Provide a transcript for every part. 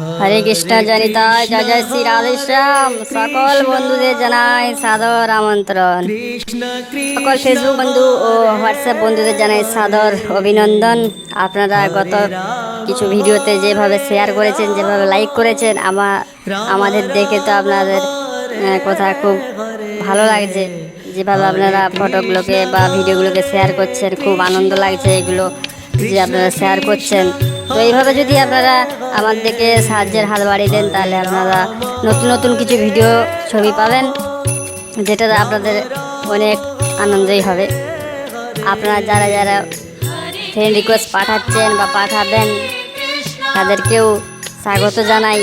হরে কৃষ্ণ জনিতা জয় জয় শ্রী রাধেশ্যাম। সকল বন্ধুদের জানাই সাদর আমন্ত্রণ। সকল ফেসবুক বন্ধু ও হোয়াটসঅ্যাপ বন্ধুদের জানাই সাদর অভিনন্দন। আপনারা গত কিছু ভিডিওতে যেভাবে শেয়ার করেছেন যেভাবে লাইক করেছেন আমার আমাদের দেখে তো আপনাদের কথা খুব ভালো লাগছে। যেভাবে আপনারা ফটোগুলোকে বা ভিডিওগুলোকে শেয়ার করছেন খুব আনন্দ লাগছে এগুলো। যে আপনারা শেয়ার করছেন, তো এইভাবে যদি আপনারা আমাদেরকে সাহায্যের হাত বাড়িয়ে দেন, তাহলে আপনারা নতুন নতুন কিছু ভিডিও ছবি পাবেন, যেটা আপনাদের অনেক আনন্দই হবে। আপনারা যারা যারা ফ্রেন্ড রিকোয়েস্ট পাঠাচ্ছেন বা পাঠাবেন, তাদেরকেও স্বাগত জানাই।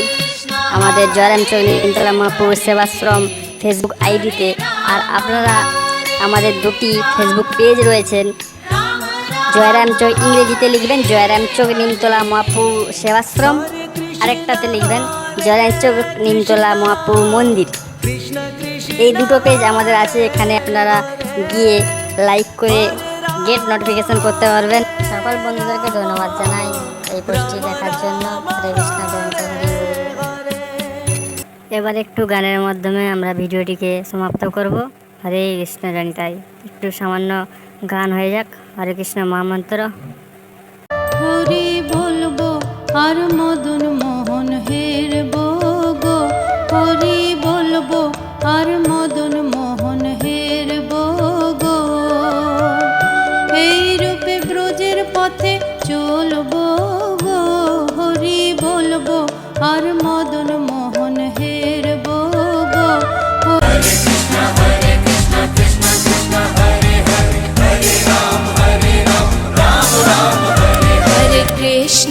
আমাদের জয়রাম চৌধুরী ইন্তলা মহাপুর সেবাশ্রম ফেসবুক আইডিতে আর আপনারা আমাদের দুটি ফেসবুক পেজ রয়েছেন জয়রাম চৌক ইংরেজিতে লিখবেন জয়রাম চৌক নিমতলা মহাপু সেবাশ্রম। আরেকটাতে লিখবেন জয়রাম চৌক নিমতলা মহাপু মন্দির। এই দুটো পেজ আমাদের আছে, এখানে আপনারা গিয়ে লাইক করে গেট নোটিফিকেশন করতে পারবেন। সকল বন্ধুদেরকে ধন্যবাদ জানাই এই পোস্টটি দেখার জন্য। কৃষ্ণ এবার একটু গানের মাধ্যমে আমরা ভিডিওটিকে সমাপ্ত করব। হরে কৃষ্ণ জানিতাই একটু সামান্য গান হয়ে যাক। হরে কৃষ্ণ মহামন্ত্র। হরি বলব, আর মদন মোহন হেরবো গো হরি বলব, আর মদন মোহন হেরবো গো এই রূপে ব্রজের পথে চলবো গো। হরি বলব, আর মদন